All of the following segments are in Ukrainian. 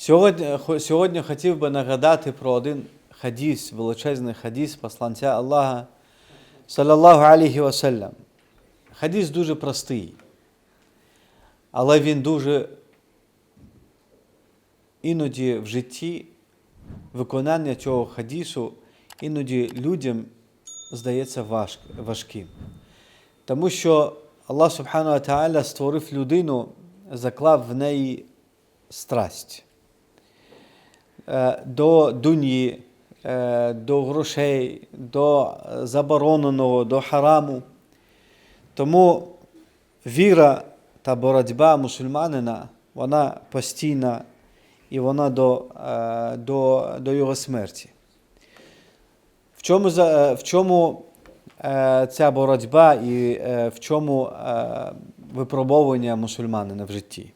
Сьогодні, сьогодні хотів би нагадати про один хадіс, величезний хадіс посланця Аллаха, салаллаху алейхі вассалям. Хадіс дуже простий, але він дуже іноді в житті виконання цього хадісу іноді людям здається важким. Тому що Аллах Субхану Та'аля створив людину, заклав в неї страсть е, до дуньї, е, до грошей, до е, забороненого, до хараму. Тому віра та боротьба мусульманина, вона постійна і вона до, е, до, до його смерті. В чому, е, в чому е, ця боротьба і е, в чому е, випробовування мусульманина в житті?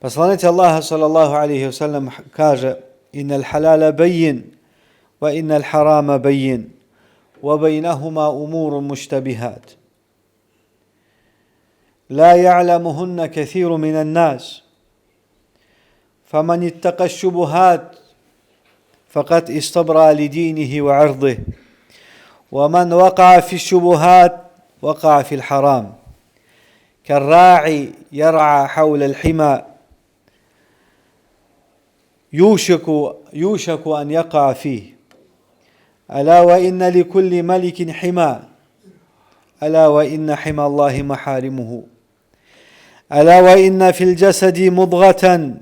Посланець Аллаха, салаллаху алейхи вассалям, каже, «Інна халяля байїн, ва інна харама байїн, ва байнахума умуру муштабіхат». لا يعلمهن كثير من الناس فمن اتقى الشبهات فقد استبرأ لدينه وعرضه ومن وقع في الشبهات وقع في الحرام كالراعي يرعى حول الحمى يوشك يوشك أن يقع فيه. ألا وإن لكل ملك حمى. ألا وإن حمى الله محارمه. ألا وإن في الجسد مضغة.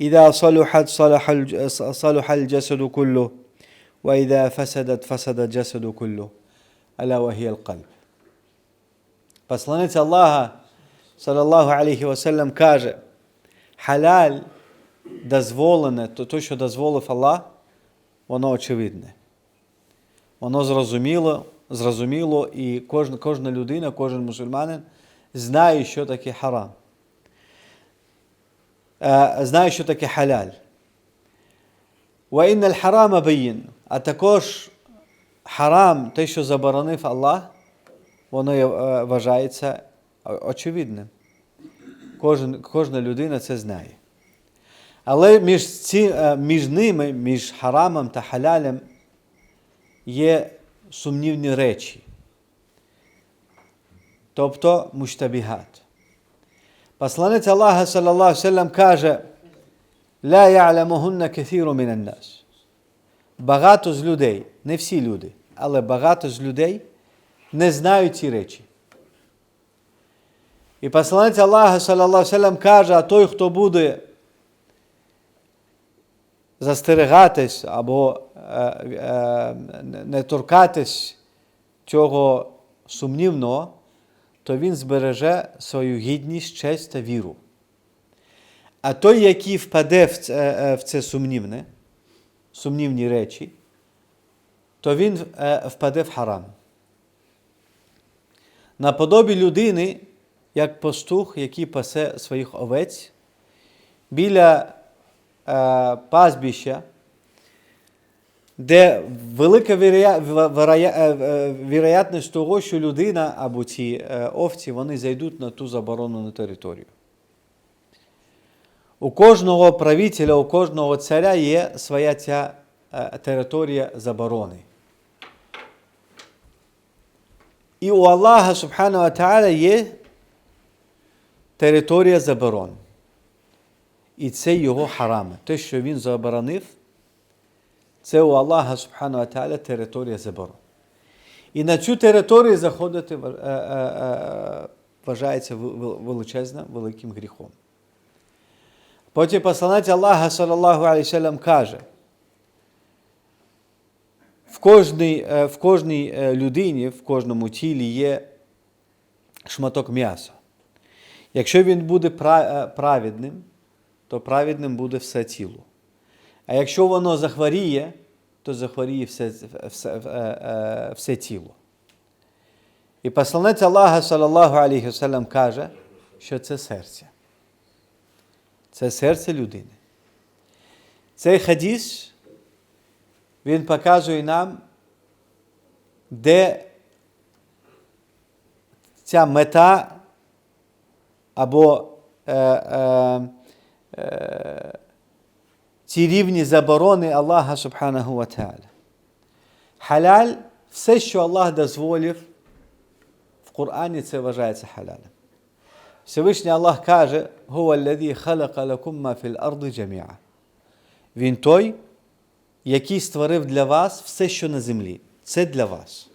إذا صلحت صلح صلح الجسد كله. وإذا فسدت فسد الجسد كله. ألا وهي القلب. فصلنت الله صلى الله عليه وسلم kaže حلال дозволене, то, то, що дозволив Аллах, воно очевидне. Воно зрозуміло, зрозуміло, і кожна, кожна людина, кожен мусульманин знає, що таке харам. Е, знає, що таке халяль. А також харам, те, що заборонив Аллах, воно е, вважається очевидним. Кожен, кожна людина це знає. Але між ці, е, між ними, між харамом та халялем, є сумнівні речі, тобто муштабігат. Посланець Аллаха саллаллаху каже, «Ля я'ламугунна кефіру нас. Багато з людей, не всі люди, але багато з людей не знають ці речі. І посланець Аллаха саллаллаху каже, а той, хто буде застерегатись або е, е, не торкатись цього сумнівного, то він збереже свою гідність, честь та віру. А той, який впаде в це, е, в це сумнівне, сумнівні речі, то він впаде в харам. Наподобі людини, як пастух, який пасе своїх овець, біля пастбища, де велика е, е, вірогідність того, що людина або ці е, овці вони зайдуть на ту заборонену територію. У кожного правителя, у кожного царя є своя ця е, територія заборони. І у Аллаха Субхану Ва Та'аля є територія заборон. І це його харами. Те, що він заборонив, це у Аллаха Субхану Ва Та'аля територія заборон. І на цю територію заходити е, е, е, вважається величезним, великим гріхом. Потім посланець Аллаха, алейхи каже, в кожній, в кожній людині, в кожному тілі є шматок м'яса. Якщо він буде праведним, то праведним буде все тіло. А якщо воно захворіє, то захворіє все, все, е, е, все тіло. І посланець Аллаха, салаллаху алейхи вассалям, каже, що це серце. Це серце людини. Цей хадіс, він показує нам, де ця мета або е, е, ці рівні заборони Аллаха Субханаху Ва. Халяль все, що Аллах дозволив в Корані, це вважається халялем. Всевишній Аллах каже, «Гуа алладі халака лакум ма філ арди джаміа». Він той, який створив для вас все, що на землі. Це для вас.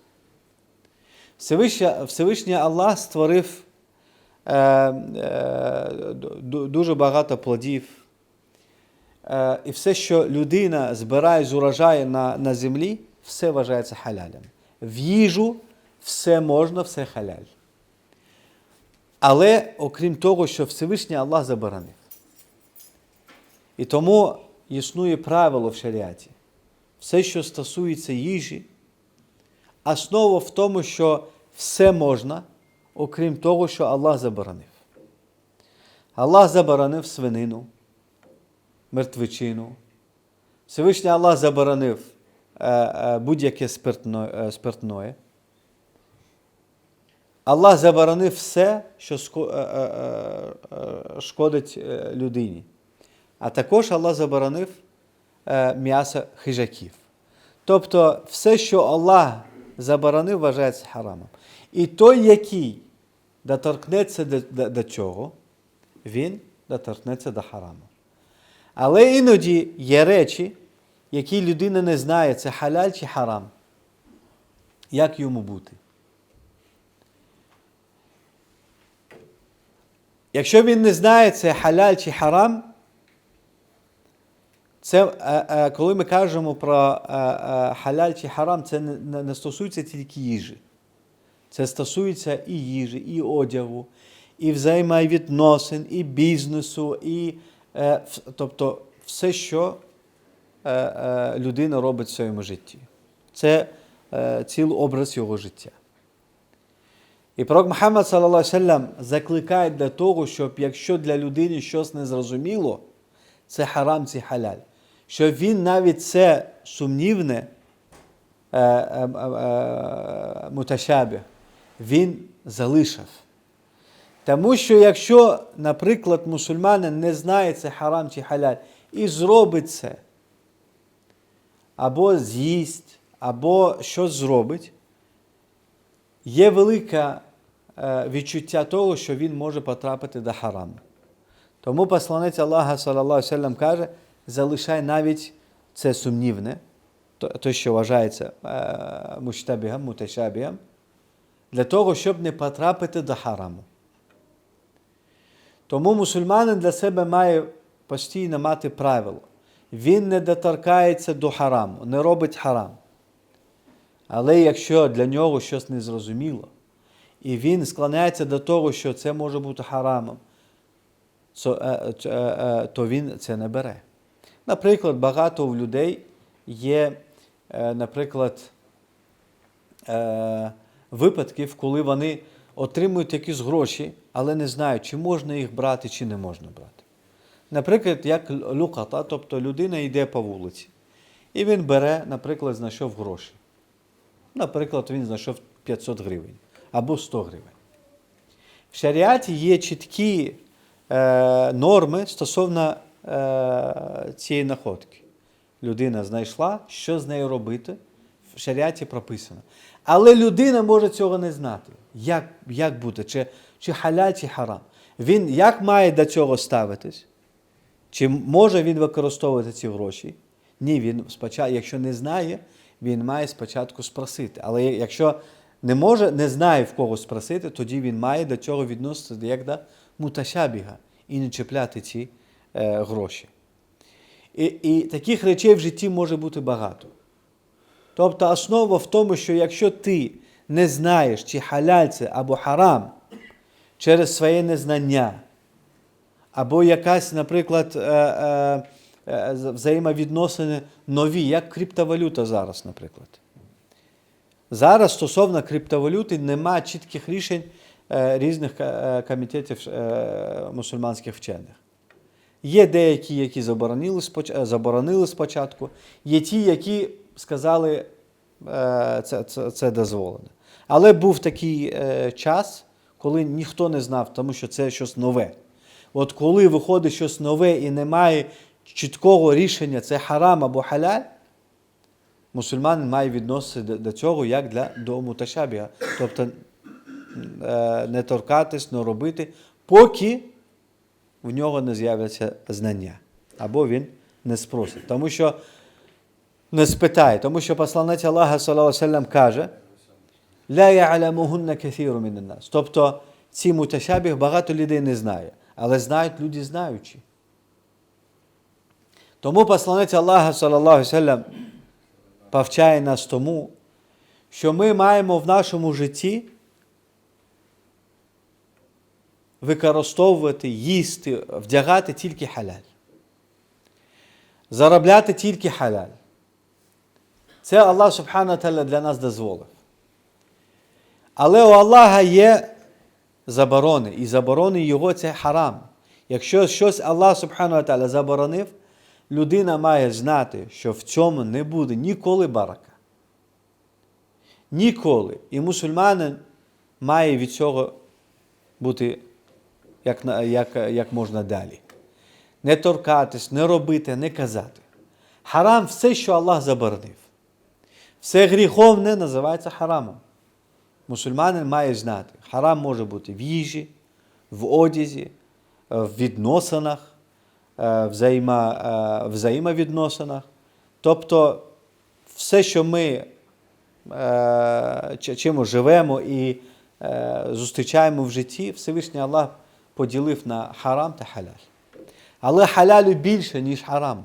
Всевишній, Аллах створив е, е, дуже багато плодів. Е, і все, що людина збирає з урожаю на, на землі, все вважається халялем. В їжу все можна, все халяль. Але окрім того, що Всевишній Аллах заборонив. І тому існує правило в шаріаті. Все, що стосується їжі, основа в тому, що все можна, окрім того, що Аллах заборонив. Аллах заборонив свинину, мертвечину. Всевишній Аллах заборонив е, е, будь-яке е, спиртное. Аллах заборонив все, що шкодить людині. А також Аллах заборонив м'ясо хижаків. Тобто все, що Аллах заборонив, вважається харамом. І той, який доторкнеться до, до, до цього, він доторкнеться до хараму. Але іноді є речі, які людина не знає, це халяль чи харам. Як йому бути? Якщо він не знає, це халяль чи харам, це е, е, коли ми кажемо про е, халяль чи харам, це не стосується тільки їжі. Це стосується і їжі, і одягу, і взаємовідносин, і бізнесу, і е, тобто все, що е, е, людина робить в своєму житті. Це е, цілий образ його життя. І пророк Мухаммад салаллаху закликає для того, щоб якщо для людини щось незрозуміло, це харам, це халяль. Щоб він навіть це сумнівне е, е, е, муташабі, він залишив. Тому що якщо, наприклад, мусульманин не знає це харам чи халяль і зробить це, або з'їсть, або щось зробить, є велике е, відчуття того, що він може потрапити до хараму. Тому посланець Аллаха салаллаху каже, залишай навіть це сумнівне, то що вважається е, муштабігом, муташабігом, для того, щоб не потрапити до хараму. Тому мусульманин для себе має постійно мати правило. Він не доторкається до хараму, не робить харам. Але якщо для нього щось незрозуміло, і він склоняється до того, що це може бути харамом, то, е, е, е, він це не бере. Наприклад, багато у людей є, наприклад, випадків, коли вони отримують якісь гроші, але не знають, чи можна їх брати, чи не можна брати. Наприклад, як люката, тобто людина йде по вулиці, і він бере, наприклад, знайшов гроші. Наприклад, він знайшов 500 гривень або 100 гривень. В шаріаті є чіткі е, норми стосовно е, цієї находки. Людина знайшла, що з нею робити, в шаріаті прописано. Але людина може цього не знати. Як, як бути, чи, чи халяль, чи харам. Він як має до цього ставитись? Чи може він використовувати ці гроші? Ні, він спочатку, якщо не знає, він має спочатку спросити. Але якщо не може, не знає в кого спросити, тоді він має до цього відноситися як до муташабіга і не чіпляти ці е, гроші. І, і таких речей в житті може бути багато. Тобто основа в тому, що якщо ти не знаєш, чи халяль це або харам через своє незнання, або якась, наприклад, е, е, е, взаємовідносини нові, як криптовалюта зараз, наприклад. Зараз стосовно криптовалюти немає чітких рішень різних комітетів мусульманських вчених. Є деякі, які заборонили спочатку, є ті, які сказали, е, це, це, це дозволено. Але був такий е, час, коли ніхто не знав, тому що це щось нове. От коли виходить щось нове і немає чіткого рішення це харам або халяль, мусульманин має відноситися до- цього як для до муташабіга. Тобто е, не торкатись, не робити, поки в нього не з'являться знання. Або він не спросить. Тому що не спитає, тому що посланець Аллаха саллям, каже, нас. Тобто ці муташабіг багато людей не знає, але знають люди знаючі. Тому посланець Аллаха, саллям, повчає нас тому, що ми маємо в нашому житті використовувати, їсти, вдягати тільки халяль. Заробляти тільки халяль. Це Аллах Субхану для нас дозволив. Але у Аллаха є заборони, і заборони його це харам. Якщо щось Аллах Субхану Таля заборонив, людина має знати, що в цьому не буде ніколи барака. Ніколи. І мусульманин має від цього бути як, як, як можна далі. Не торкатись, не робити, не казати. Харам все, що Аллах заборонив. Все гріховне називається харамом. Мусульманин має знати, харам може бути в їжі, в одязі, е, в відносинах, е, взаємо, е, взаємовідносинах. Тобто все, що ми чим живемо і зустрічаємо в житті, Всевишній Аллах поділив на харам та халяль. Але халялю більше, ніж хараму.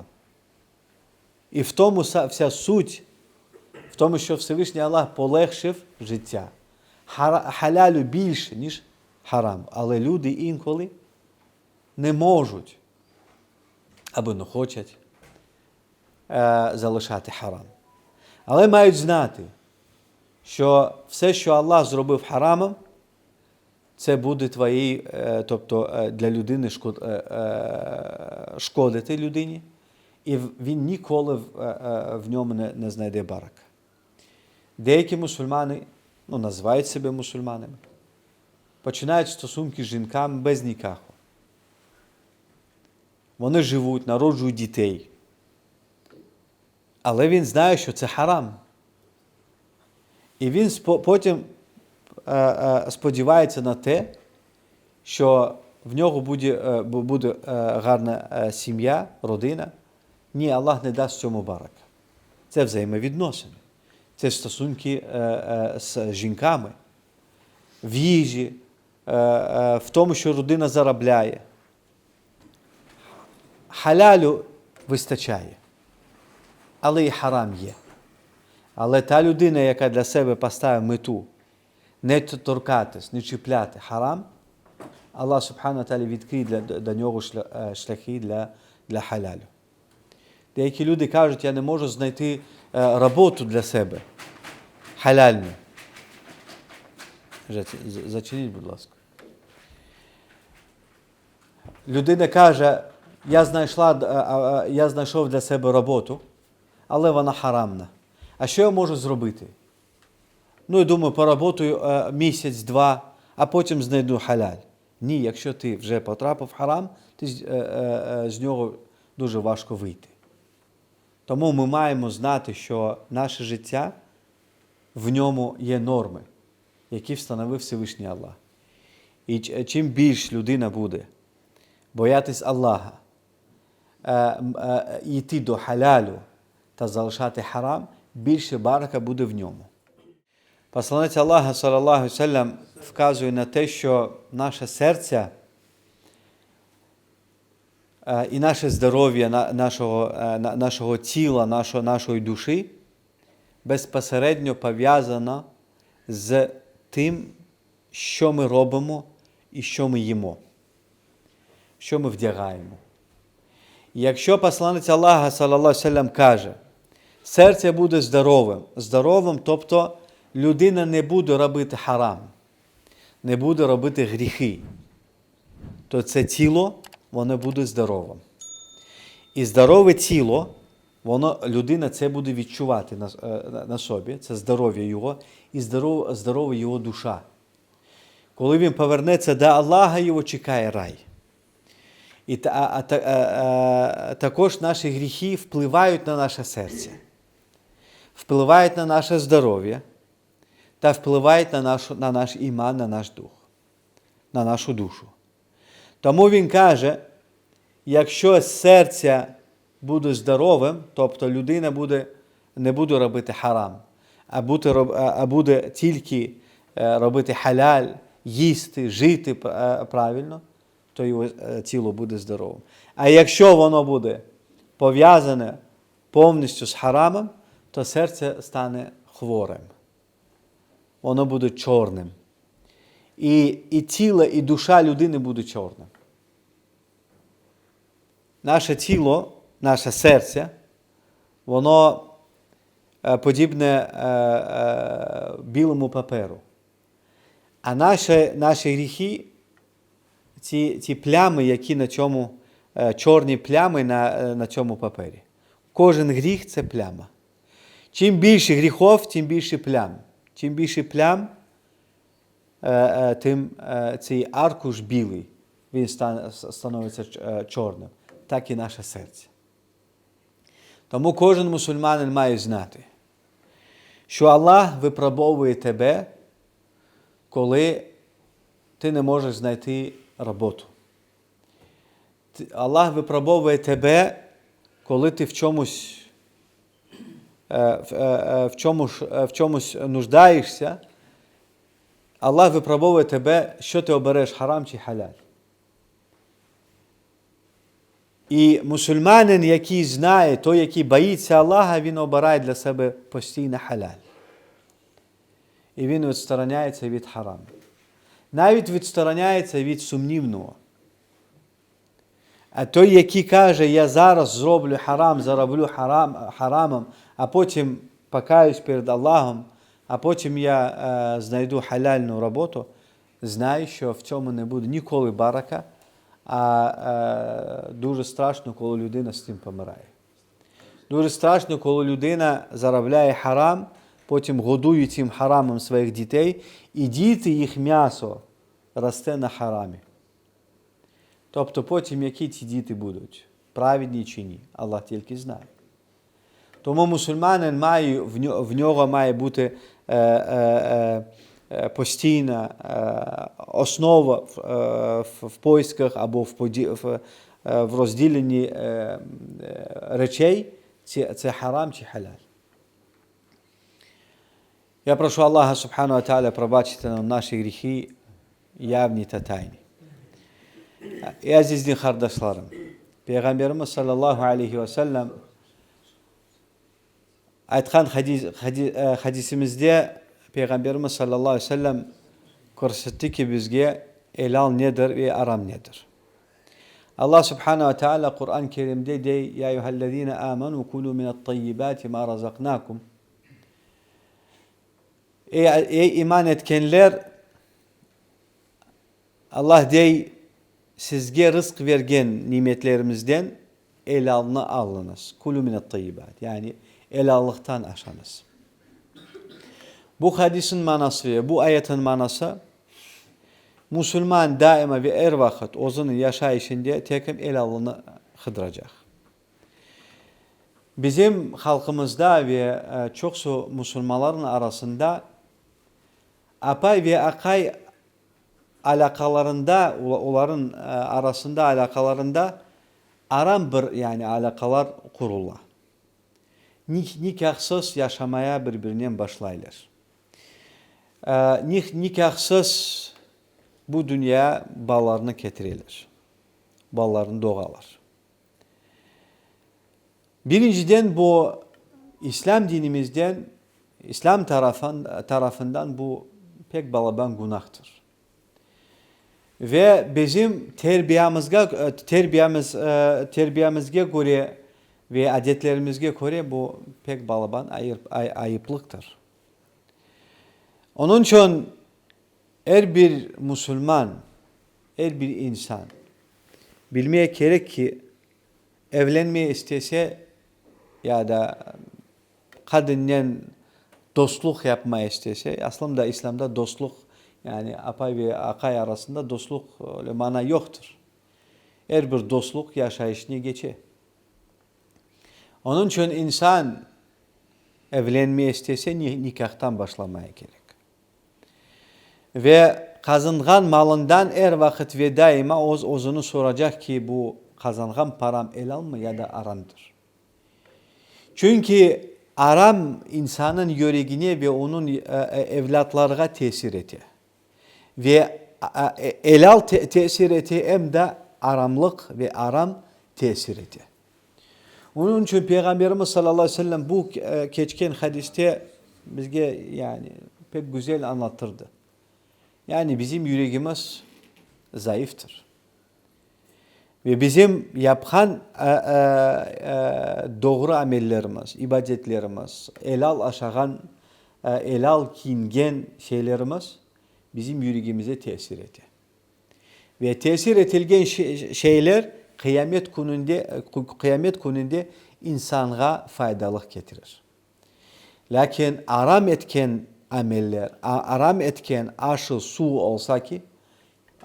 І в тому вся суть, тому, що Всевишній Аллах полегшив життя. Халялю більше, ніж харам. Але люди інколи не можуть або не хочуть е, залишати харам. Але мають знати, що все, що Аллах зробив харамом, це буде твоїй, е, тобто е, для людини шкод, шкодити людині, і він ніколи в, ньому не, знайде барака. Деякі мусульмани, ну, називають себе мусульманами, починають стосунки з жінками без нікаху. Вони живуть, народжують дітей. Але він знає, що це харам. І він потім е, е, сподівається на те, що в нього буде, е, буде гарна сім'я, родина. Ні, Аллах не дасть цьому барака. Це взаємовідносини. Це стосунки е, е, з жінками, в їжі, е, в тому, що родина заробляє. Халялю вистачає, але і харам є. Але та людина, яка для себе поставить мету не торкатись, не чіпляти харам, Аллах Субхану Талі відкриє для, до нього шляхи для, для халялю. Деякі люди кажуть, я не можу знайти роботу для себе халяльну. Зачиніть, будь ласка. Людина каже, я, знайшла, е, е, е, я знайшов для себе роботу, але вона харамна. А що я можу зробити? Ну, я думаю, поработаю е, місяць-два, а потім знайду халяль. Ні, якщо ти вже потрапив в харам, ти е, е, е, з нього дуже важко вийти. Тому ми маємо знати, що наше життя в ньому є норми, які встановив Всевишній Аллах. І чим більш людина буде боятись Аллаха, е, е, йти до халялю та залишати харам, більше барака буде в ньому. Посланець Аллаха, алейхи вказує на те, що наше серце і наше здоров'я нашого, е, нашого тіла, нашого, нашої душі безпосередньо пов'язано з тим, що ми робимо і що ми їмо, що ми вдягаємо. Якщо посланець Аллаха, саллям, каже, серце буде здоровим, здоровим, тобто людина не буде робити харам, не буде робити гріхи, то це тіло воно буде здоровим. І здорове тіло, воно, людина це буде відчувати на, е, на- собі, це здоров'я його і здоров, здорова його душа. Коли він повернеться до Аллаха, його чекає рай. І та, а, а, а, також наші гріхи впливають на наше серце, впливають на наше здоров'я та впливають на, нашу, на наш іман, на наш дух, на нашу душу. Тому він каже, якщо серце буде здоровим, тобто людина буде, не буде робити харам, а буде, а буде тільки е, робити халяль, їсти, жити е, правильно, то його е, тіло буде здоровим. А якщо воно буде пов'язане повністю з харамом, то серце стане хворим. Воно буде чорним. І, і тіло, і душа людини буде чорним. Наше тіло, наше серце, воно е, подібне е, е, білому паперу. А наші, наші гріхи, ці, ці плями, які на цьому, е, чорні плями на, на цьому папері. Кожен гріх це пляма. Чим більше гріхов, тим більше плям. Чим більше плям, тим е, цей аркуш білий, він становиться е, чорним, так і наше серце. Тому кожен мусульманин має знати, що Аллах випробовує тебе, коли ти не можеш знайти роботу. Аллах випробовує тебе, коли ти в чомусь, е, в, е, е, чомусь, е, в чомусь нуждаєшся. Аллах випробовує тебе, що ти обереш, харам чи халяль. І мусульманин, який знає, той, який боїться Аллаха, він обирає для себе постійно халяль. І він відстороняється від хараму. Навіть відстороняється від сумнівного. А той, який каже, я зараз зроблю харам, зароблю харам, харамом, а потім покаюсь перед Аллахом, а потім я е, знайду халяльну роботу, знає, що в цьому не буде ніколи барака, а е, дуже страшно, коли людина з цим помирає. Дуже страшно, коли людина заробляє харам, потім годує цим харамом своїх дітей, і діти їх м'ясо росте на харамі. Тобто потім які ці діти будуть, праведні чи ні, Аллах тільки знає. Тому мусульманин має, в нього, має бути постійна е, основа в, е, в, поисках або в, е, розділенні е, е, речей, це, харам чи халяль. Я прошу Аллаха Субхану Тааля пробачити нам наші гріхи явні та тайні. Ey azizli kardeşlerim, Peygamberimiz sallallahu aleyhi ve aytgan hadis, hadis, e, hadisimizde Peygamberimiz sallallahu aleyhi ve sellem көрсетті ки бізге элал недір и арам недір алла субханала тағала құран керімде дей я юхаллазина аману кулу мин ат-тайибати ма разақнакум ey iman etkenler Allah dey sizge rızk vergen nimetlerimizden elalını alınız. Kulu minet tayyibat. Yani helallıktan aşanız. Bu hadisin manası ve bu ayetin manası Müslüman daima ve er vakit ozunun yaşayışında tekim helallığını hıdıracak. Bizim halkımızda ve e, çoksu Müslümanların arasında apay ve akay alakalarında onların e, arasında alakalarında aram bir yani alakalar kurullar. Nik, nikahsız yaşamaya birbirinden başlayırlar. E, nik, nikahsız bu dünya ballarını getirirler. Ballarını doğarlar. Birinciden bu İslam dinimizden, İslam tarafın, tarafından bu pek balaban günahtır. Ve bizim terbiyemizge, terbiyemiz, e, terbiyemizge göre ve adetlerimizge göre bu pek balaban ayıp, ay, ayıplıktır. Onun için her bir Müslüman, her bir insan bilmeye gerek ki evlenmeye istese ya da kadınla dostluk yapmaya istese aslında İslam'da dostluk yani apay ve akay arasında dostluk öyle mana yoktur. her bir dostluk yaşayışını geçe. Onun için insan evlenmeye istese ni- nikahtan başlamaya gerek. Ve kazangan malından er vakit ve daima oz ozunu soracak ki bu kazangan param helal mı ya da aramdır. Çünkü aram insanın yüreğine ve onun e, e, evlatlarına tesir eti. Ve e, e, helal te- tesir eti hem de aramlık ve aram tesir eti. Onun için Peygamberimiz sallallahu aleyhi ve sellem bu e, geçken hadiste bizge yani pek güzel anlatırdı. Yani bizim yüreğimiz zayıftır. Ve bizim yapan e, e, doğru amellerimiz, ibadetlerimiz, elal aşağın, e, elal kingen şeylerimiz bizim yüreğimize tesir etti. Ve tesir etilgen şey- şeyler kıyamet gününde kıyamet gününde insana faydalık getirir. Lakin aram etken ameller, aram etken aşı su olsa ki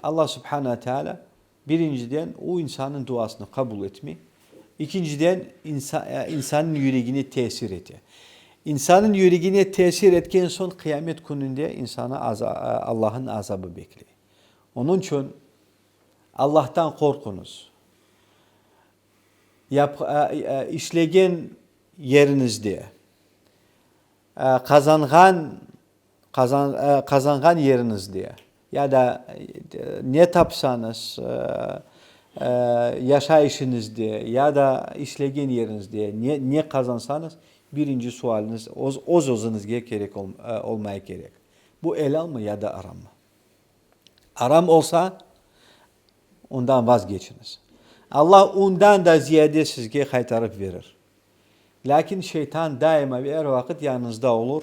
Allah subhanahu teala birinciden o insanın duasını kabul etmi, ikinciden insan, e, insanın yüreğine tesir eti. İnsanın yüreğine tesir etken son kıyamet gününde insana aza- Allah'ın azabı bekliyor. Onun için Allah'tan korkunuz. Yap, e, e, işlegen yerinizde, e, kazangan kazan kazangan yerinizde ya da ne tapsanız yaşayışınızda ya da işlegen yerinizde ne, ne kazansanız birinci sualiniz oz, oz ozunuzga gerek ol, olmaya gerek. Bu helal mı ya da aram mı? Aram olsa ondan vazgeçiniz. Allah ondan da ziyade sizge kaytarıp verir. Lakin şeytan daima ve her vakit yanınızda olur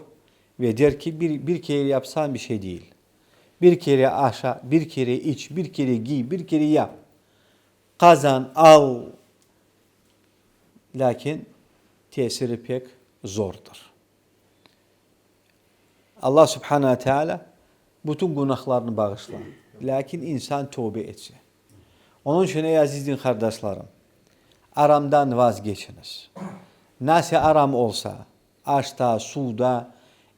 ve der ki bir, bir kere yapsan bir şey değil. Bir kere aşağı, bir kere iç, bir kere giy, bir kere yap. Kazan, al. Lakin tesiri pek zordur. Allah subhanahu teala bütün günahlarını bağışlar. Lakin insan tövbe etse. Onun için ey azizin kardeşlerim, aramdan vazgeçiniz. Nasıl aram olsa, aşta, suda,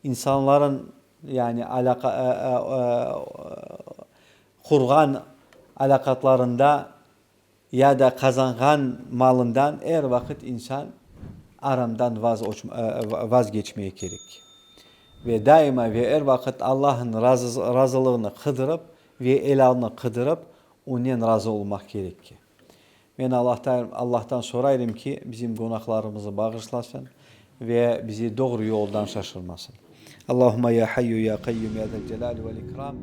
insanların yani alaka, kurgan alakatlarında ya da kazangan malından her vakit insan aramdan vaz, vazgeçmeye gerek. Ve daima ve her vakit Allah'ın razı, razılığını kıdırıp ve elalını kıdırıp ondan razı olmak gerek ki. Ben Allah'tan, Allah'tan sorayım ki bizim günahlarımızı bağışlasın ve bizi doğru yoldan şaşırmasın. Allahümme ya hayyu ya kayyum ya zel celali vel ikram.